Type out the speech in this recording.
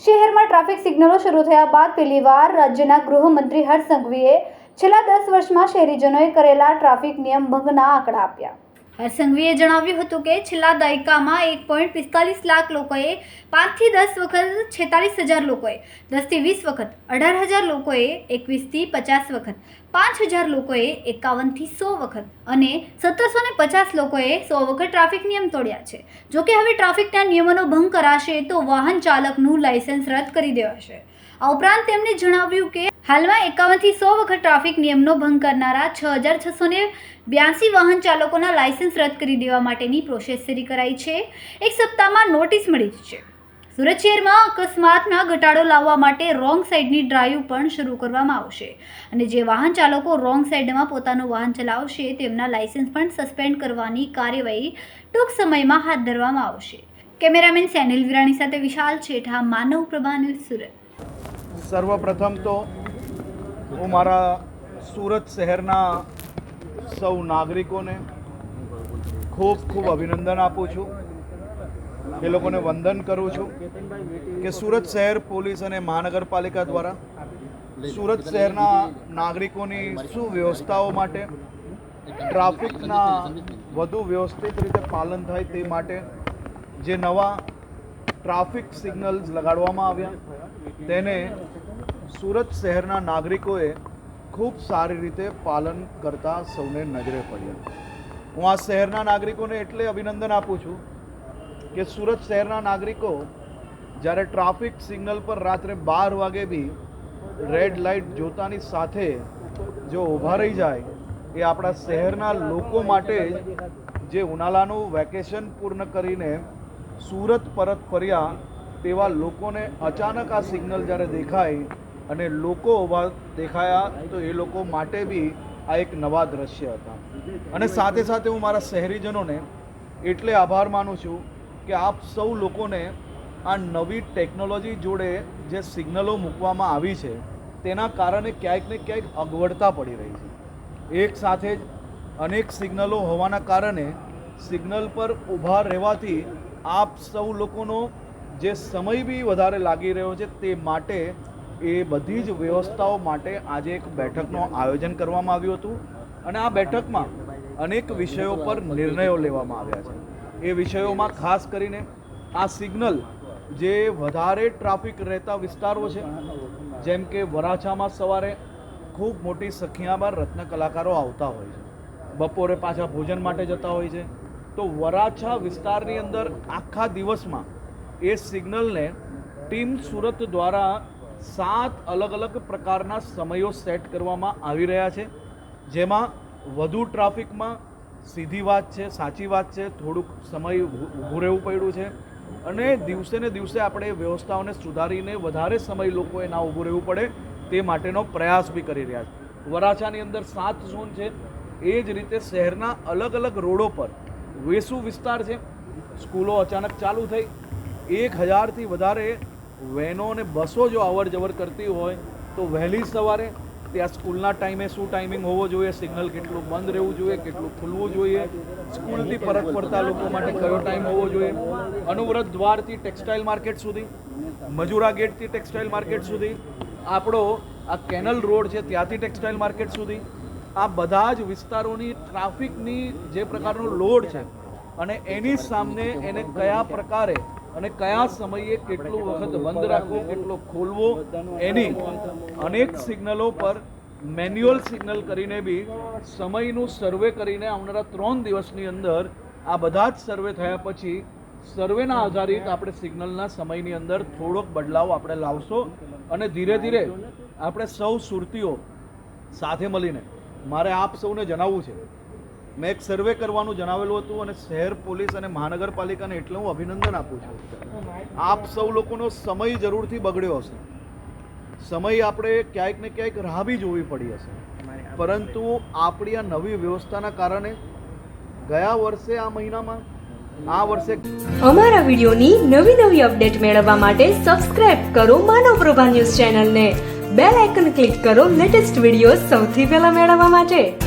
શહેરમાં ટ્રાફિક સિગ્નલો શરૂ થયા બાદ પહેલીવાર રાજ્યના ગૃહમંત્રી હર્ષ સંઘવીએ છેલ્લા દસ વર્ષમાં શહેરીજનોએ કરેલા ટ્રાફિક નિયમ ભંગના આંકડા આપ્યા. હર્ષ સંઘવીએ જણાવ્યું હતું કે છેલ્લા દાયકામાં એક પોઈન્ટ પિસ્તાલીસ લાખ લોકોએ પાંચથી દસ વખત છેતાલીસ હજાર લોકોએ, દસથી વીસ વખત અઢાર હજાર લોકોએ, એકવીસથી પચાસ વખત, પાંચ હજાર લોકોએ, એકાવનથી સો વખત અને સત્તરસો ને પચાસ લોકોએ સો વખત ટ્રાફિક નિયમ તોડ્યા છે. જો કે હવે ટ્રાફિકના નિયમોનો ભંગ કરાશે તો વાહન ચાલકનું લાયસન્સ રદ કરી દેવાશે. આ ઉપરાંત તેમણે જણાવ્યું કે હાલમાં એકાવનથી સો વખત ટ્રાફિક નિયમનો ભંગ કરનારા છ હજાર છસો ને બ્યાસી વાહન ચાલકોના લાયસન્સ રદ કરી દેવા માટેની પ્રોસેસ શરૂ કરાઈ છે. એક સપ્તાહમાં નોટિસ મળી છે. સુરત શહેરમાં અકસ્માતમાં ઘટાડો લાવવા માટે રોંગ સાઈડની ડ્રાઈવ પણ શરૂ કરવામાં આવશે. અને જે વાહન ચાલકો રોંગ સાઈડમાં પોતાનું વાહન ચલાવશે, તેમના લાયસન્સ પણ સસ્પેન્ડ કરવાની કાર્યવાહી ટૂંક સમયમાં હાથ ધરવામાં આવશે. કેમેરામેન સેનિલ વિરાણી સાથે વિશાલ છેઠા, માનવ પ્રભા સુરત. સર્વપ્રથમ તો હું મારા સુરત શહેરના સૌ નાગરિકોને ખૂબ ખૂબ અભિનંદન આપું છું. એ લોકોને વંદન કરું છું કે સુરત શહેર પોલીસ અને મહાનગરપાલિકા દ્વારા સુરત શહેરના નાગરિકોની સુવ્યવસ્થાઓ માટે, ટ્રાફિકના વધુ વ્યવસ્થિત રીતે પાલન થાય તે માટે જે નવા ટ્રાફિક સિગ્નલ્સ લગાડવામાં આવ્યા, તેને સુરત શહેરના નાગરિકોએ ખૂબ સારી રીતે પાલન કરતા સૌને નજરે પડ્યા હું આ શહેરના નાગરિકોને એટલે અભિનંદન આપું છું કે સુરત શહેરના નાગરિકો જ્યારે ટ્રાફિક સિગ્નલ પર રાત્રે બાર વાગે બી રેડ લાઇટ જોતાની સાથે જો ઊભા રહી જાય, એ આપણા શહેરના લોકો માટે જે ઉનાળાનું વેકેશન પૂર્ણ કરીને સુરત પરત ફર્યા તેવા લોકોને અચાનક આ સિગ્નલ જ્યારે દેખાય અને લોકો ઊભા દેખાયા તો એ લોકો માટે બી આ એક નવા દ્રશ્ય હતા. અને સાથે સાથે હું મારા શહેરીજનોને એટલે આભાર માનું છું કે આપ સૌ લોકોને આ નવી ટેકનોલોજી જોડે જે સિગ્નલો મૂકવામાં આવી છે, તેના કારણે ક્યાંક ને ક્યાંક અગવડતા પડી રહી છે. એક સાથે જ અનેક સિગ્નલો હોવાના કારણે સિગ્નલ પર ઊભા રહેવાથી આપ સૌ લોકોનો જે સમય બી વધારે લાગી રહ્યો છે તે માટે એ બધી જ વ્યવસ્થાઓ માટે આજે એક બેઠકનું આયોજન કરવામાં આવ્યું હતું અને આ બેઠકમાં અનેક વિષયો પર નિર્ણયો લેવામાં આવ્યા છે. એ વિષયોમાં ખાસ કરીને આ સિગ્નલ જે વધારે ટ્રાફિક રહેતા વિસ્તારો છે, જેમ કે વરાછામાં સવારે ખૂબ મોટી સંખ્યામાં રત્ન કલાકારો આવતા હોય છે. બપોરે પાછા ભોજન માટે જતા હોય છે. તો વરાછા વિસ્તારની અંદર આખા દિવસમાં એ સિગ્નલને ટીમ સુરત દ્વારા સાત અલગ અલગ પ્રકારના સમયો સેટ કરવામાં આવી રહ્યા છે. જેમાં વધુ ટ્રાફિકમાં સીધી વાત છે, સાચી વાત છે, થોડુંક સમય ઊભું રહેવું પડ્યું છે. અને દિવસે ને દિવસે આપણે વ્યવસ્થાઓને સુધારીને વધારે સમય લોકોએ ના ઊભું રહેવું પડે તે માટેનો પ્રયાસ બી કરી રહ્યા છે. વરાછાની અંદર સાત ઝોન છે. એ જ રીતે શહેરના અલગ અલગ રોડો પર વેસુ વિસ્તાર છે. સ્કૂલો અચાનક ચાલુ થઈ. એક હજારથી વધારે વેનો અને બસો જો અવર જવર કરતી હોય તો વહેલી સવારે ત્યાં સ્કૂલના ટાઈમે શું ટાઈમિંગ હોવો જોઈએ, સિગ્નલ કેટલું બંધ રહેવું જોઈએ, કેટલું ખુલવું જોઈએ, સ્કૂલથી પરત ફરતા લોકો માટે કયો ટાઈમ હોવો જોઈએ. અનુવ્રત દ્વારથી ટેક્સટાઇલ માર્કેટ સુધી, મજુરા ગેટથી ટેક્સટાઇલ માર્કેટ સુધી, આપણો આ કેનલ રોડ છે ત્યાંથી ટેક્સટાઇલ માર્કેટ સુધી, આ બધા જ વિસ્તારોની ટ્રાફિકની જે પ્રકારનો લોડ છે અને એની સામે એને કયા પ્રકારે અને કયા સમયે કેટલું વખત બંધ રાખવો, કેટલો ખોલવો, એની અનેક સિગ્નલો પર મેન્યુઅલ સિગ્નલ કરીને બી સમયનું સર્વે કરીને આવનારા ત્રણ દિવસની અંદર આ બધા જ સર્વે થયા પછી સર્વેના આધારિત આપણે સિગ્નલના સમયની અંદર થોડોક બદલાવ આપણે લાવશો અને ધીરે ધીરે આપણે સૌ સુરતીઓ સાથે મળીને, મારે આપ સૌને જણાવવું છે મેં એક સર્વે કરવાનું જણાવેલું હતું અને શહેર પોલીસ અને મહાનગરપાલિકાને એટલે હું અભિનંદન આપું છું. આપ સૌ લોકોનો સમય જરૂરથી બગડ્યો હશે. સમય આપણે ક્યાંક ને ક્યાંક રાહ બી જોવી પડી હશે. પરંતુ આપણી આ નવી વ્યવસ્થાના કારણે ગયા વર્ષે આ મહિનામાં, આ વર્ષે અમારા વિડિયોની નવી નવી અપડેટ મેળવવા માટે સબસ્ક્રાઇબ કરો માનવ પ્રભા ન્યૂઝ ચેનલને. બેલ આઇકન ક્લિક કરો લેટેસ્ટ વીડિયો સૌથી પહેલા મેળવવા માટે.